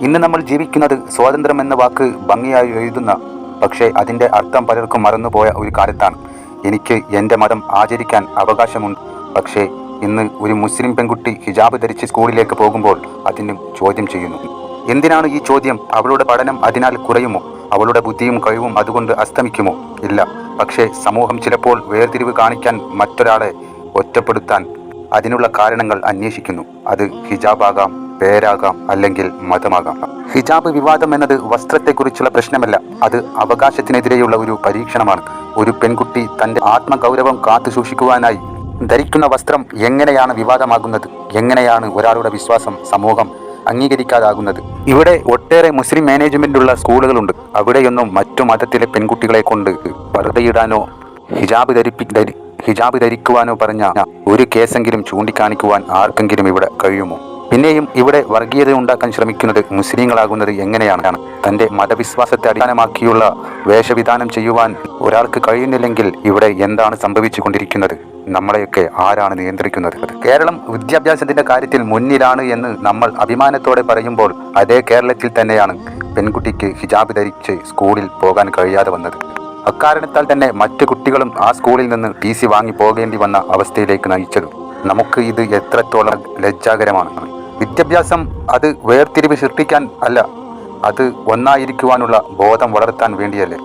ഇന്ന് നമ്മൾ ജീവിക്കുന്നത് സ്വാതന്ത്ര്യം എന്ന വാക്ക് ഭംഗിയായി എഴുതുന്ന പക്ഷേ അതിന്റെ അർത്ഥം പലർക്കും മറന്നുപോയ ഒരു കാലത്താണ്. എനിക്ക് എന്റെ മതം ആചരിക്കാൻ അവകാശമുണ്ട് പക്ഷേ ഇന്ന് ഒരു മുസ്ലിം പെൺകുട്ടി ഹിജാബ് ധരിച്ച് സ്കൂളിലേക്ക് പോകുമ്പോൾ അതിനും ചോദ്യം ചെയ്യുന്നു. എന്തിനാണ് ഈ ചോദ്യം? അവളുടെ പഠനം അതിനാൽ കുറയുമോ? അവളുടെ ബുദ്ധിയും കഴിവും അതുകൊണ്ട് അസ്തമിക്കുമോ? ഇല്ല പക്ഷേ സമൂഹം ചിലപ്പോൾ വേർതിരിവ് കാണിക്കാൻ മറ്റൊരാളെ ഒറ്റപ്പെടുത്താൻ അതിനുള്ള കാരണങ്ങൾ അന്വേഷിക്കുന്നു. അത് ഹിജാബാകാം. പേരാകാം അല്ലെങ്കിൽ മതമാകാം. ഹിജാബ് വിവാദം എന്നത് വസ്ത്രത്തെക്കുറിച്ചുള്ള പ്രശ്നമല്ല. അത് അവകാശത്തിനെതിരെയുള്ള ഒരു പരീക്ഷണമാണ്. ഒരു പെൺകുട്ടി തന്റെ ആത്മഗൗരവം കാത്തു സൂക്ഷിക്കുവാനായി ധരിക്കുന്ന വസ്ത്രം എങ്ങനെയാണ് വിവാദമാകുന്നത്? എങ്ങനെയാണ് ഒരാളുടെ വിശ്വാസം സമൂഹം അംഗീകരിക്കാതാകുന്നത്? ഇവിടെ ഒട്ടേറെ മുസ്ലിം മാനേജ്മെന്റുള്ള സ്കൂളുകളുണ്ട്. അവിടെയൊന്നും മറ്റു മതത്തിലെ പെൺകുട്ടികളെ കൊണ്ട് പർദ്ദയിടാനോ ഹിജാബ് ധരിപ്പി ധരി ഹിജാബ് ധരിക്കുവാനോ പറഞ്ഞ ഒരു കേസെങ്കിലും ചൂണ്ടിക്കാണിക്കുവാൻ ആർക്കെങ്കിലും ഇവിടെ കഴിയുമോ? പിന്നെയും ഇവിടെ വർഗീയത ഉണ്ടാക്കാൻ ശ്രമിക്കുന്നത് മുസ്ലിങ്ങളാകുന്നത് എങ്ങനെയാണ്? തന്റെ മതവിശ്വാസത്തെ അടിസ്ഥാനമാക്കിയുള്ള വേഷവിധാനം ചെയ്യുവാൻ ഒരാൾക്ക് കഴിയുന്നില്ലെങ്കിൽ ഇവിടെ എന്താണ് സംഭവിച്ചു കൊണ്ടിരിക്കുന്നത് നമ്മളെയൊക്കെ ആരാണ് നിയന്ത്രിക്കുന്നത്? കേരളം വിദ്യാഭ്യാസത്തിന്റെ കാര്യത്തിൽ മുന്നിലാണ് എന്ന് നമ്മൾ അഭിമാനത്തോടെ പറയുമ്പോൾ അതേ കേരളത്തിൽ തന്നെയാണ് പെൺകുട്ടിക്ക് ഹിജാബ് ധരിച്ച് സ്കൂളിൽ പോകാൻ കഴിയാതെ വന്നത്. അക്കാരണത്താൽ തന്നെ മറ്റു കുട്ടികളും ആ സ്കൂളിൽ നിന്ന് ടി സി വാങ്ങി പോകേണ്ടി വന്ന അവസ്ഥയിലേക്ക് നയിച്ചത്. നമുക്ക് ഇത് എത്രത്തോളം ലജ്ജാകരമാണ്. വിദ്യാഭ്യാസം അത് വേർതിരിവ് സൃഷ്ടിക്കാൻ അല്ല അത് ഒന്നായിരിക്കുവാനുള്ള ബോധം വളർത്താൻ വേണ്ടിയല്ലേ.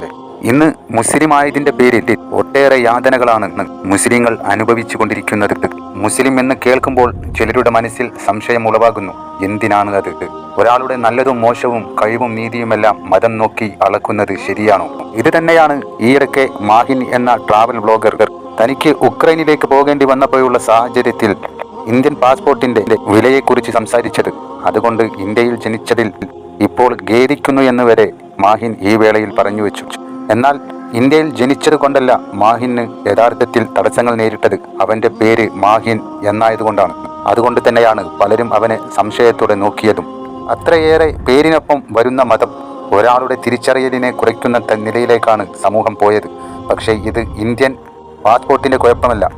ഇന്ന് മുസ്ലിം ആയതിന്റെ പേരിൽ ഒട്ടേറെ യാതനകളാണ് മുസ്ലിങ്ങൾ അനുഭവിച്ചു കൊണ്ടിരിക്കുന്നത് മുസ്ലിം എന്ന് കേൾക്കുമ്പോൾ ചിലരുടെ മനസ്സിൽ സംശയം ഉളവാകുന്നു എന്തിനാണ് അത്? ഒരാളുടെ നല്ലതും മോശവും കഴിവും നീതിയുമെല്ലാം മതം നോക്കി അളക്കുന്നത് ശരിയാണോ? ഇത് തന്നെയാണ് ഈയിടയ്ക്ക് മാഹിൻ എന്ന ട്രാവൽ ബ്ലോഗർ തനിക്ക് ഉക്രൈനിലേക്ക് പോകേണ്ടി വന്നപ്പോഴുള്ള സാഹചര്യത്തിൽ ഇന്ത്യൻ പാസ്പോർട്ടിന്റെ വിലയെക്കുറിച്ച് സംസാരിച്ചത്. അതുകൊണ്ട് ഇന്ത്യയിൽ ജനിച്ചതിൽ ഇപ്പോൾ ഖേദിക്കുന്നു എന്ന് വരെ മാഹിൻ ഈ വേളയിൽ പറഞ്ഞു വെച്ചു. എന്നാൽ ഇന്ത്യയിൽ ജനിച്ചത് കൊണ്ടല്ല മാഹിന് യഥാർത്ഥത്തിൽ തടസ്സങ്ങൾ നേരിട്ടത് അവന്റെ പേര് മാഹിൻ എന്നായതുകൊണ്ടാണ്. അതുകൊണ്ട് തന്നെയാണ് പലരും അവനെ സംശയത്തോടെ നോക്കിയതും. അത്രയേറെ പേരിനൊപ്പം വരുന്ന മതം ഒരാളുടെ തിരിച്ചറിയലിനെ കുറയ്ക്കുന്ന നിലയിലേക്കാണ് സമൂഹം പോയത്. പക്ഷേ ഇത് ഇന്ത്യൻ പാസ്പോർട്ടിന്റെ കുഴപ്പമല്ല.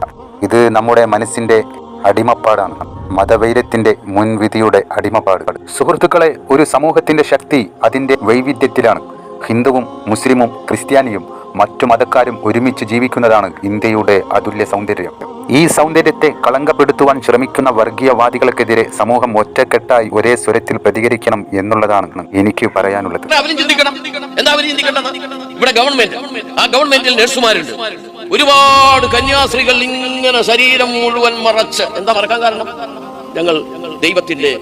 ഇത് നമ്മുടെ മനസ്സിന്റെ അടിമപ്പാടാണ്. മതവൈരത്തിന്റെ മുൻവിധിയുടെ അടിമപ്പാടുകൾ. സുഹൃത്തുക്കളെ ഒരു സമൂഹത്തിന്റെ ശക്തി അതിന്റെ വൈവിധ്യത്തിലാണ്. ഹിന്ദുവും മുസ്ലിമും ക്രിസ്ത്യാനിയും മറ്റു മതക്കാരും ഒരുമിച്ച് ജീവിക്കുന്നതാണ് ഇന്ത്യയുടെ അതുല്യ സൗന്ദര്യം. ഈ സൗന്ദര്യത്തെ കളങ്കപ്പെടുത്തുവാൻ ശ്രമിക്കുന്ന വർഗീയവാദികൾക്കെതിരെ സമൂഹം ഒറ്റക്കെട്ടായി ഒരേ സ്വരത്തിൽ പ്രതികരിക്കണം എന്നുള്ളതാണ് എനിക്ക് പറയാനുള്ളത്. ഇവിടെ ഗവൺമെന്റ് ആ ഗവൺമെന്റിൽ നഴ്സുമാരുണ്ട് ഒരുപാട് കന്യാസ്ത്രീകൾ ഇങ്ങനെ ശരീരം മുഴുവൻ മറച്ച്. എന്താ മറക്കാൻ കാരണം? ഞങ്ങൾ ദൈവത്തിന്റെ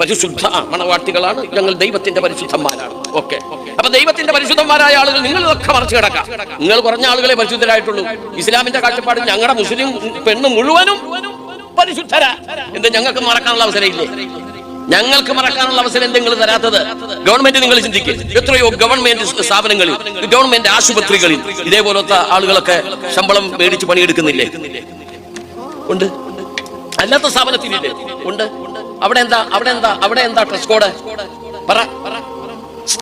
പരിശുദ്ധ മണവാട്ടികളാണ്. ഞങ്ങൾ ദൈവത്തിന്റെ പരിശുദ്ധന്മാരാണ്. ഓക്കെ. അപ്പൊ ദൈവത്തിന്റെ പരിശുദ്ധന്മാരായ ആളുകൾ നിങ്ങൾ ഇതൊക്കെ മറച്ചു കിടക്കാം. നിങ്ങൾ കുറഞ്ഞ ആളുകളെ പരിശുദ്ധരായിട്ടുള്ളൂ. ഇസ്ലാമിന്റെ കാഴ്ചപ്പാട് ഞങ്ങളുടെ മുസ്ലിം പെണ്ണ് മുഴുവനും പരിശുദ്ധരാ. എന്ത് ഞങ്ങൾക്ക് മറക്കാനുള്ള അവസരമില്ലേ? ഞങ്ങൾക്ക് മറക്കാനുള്ള അവസരം എന്തെങ്കിലും തരാത്തത് ഗവൺമെന്റ് നിങ്ങൾ ചിന്തിക്കുക എത്രയോ ഗവൺമെന്റ് സ്ഥാപനങ്ങളിൽ ഗവൺമെന്റ് ആശുപത്രികളിൽ ഇതേപോലത്തെ ആളുകളൊക്കെ ശമ്പളം മേടിച്ച് പണിയെടുക്കുന്നില്ലേ? ഉണ്ട്. അല്ലാത്ത സ്ഥാപനത്തിലില്ലേ? ഉണ്ട്. അവിടെ എന്താ അവിടെ എന്താ അവിടെ എന്താ ഡ്രസ് കോഡ് പറ.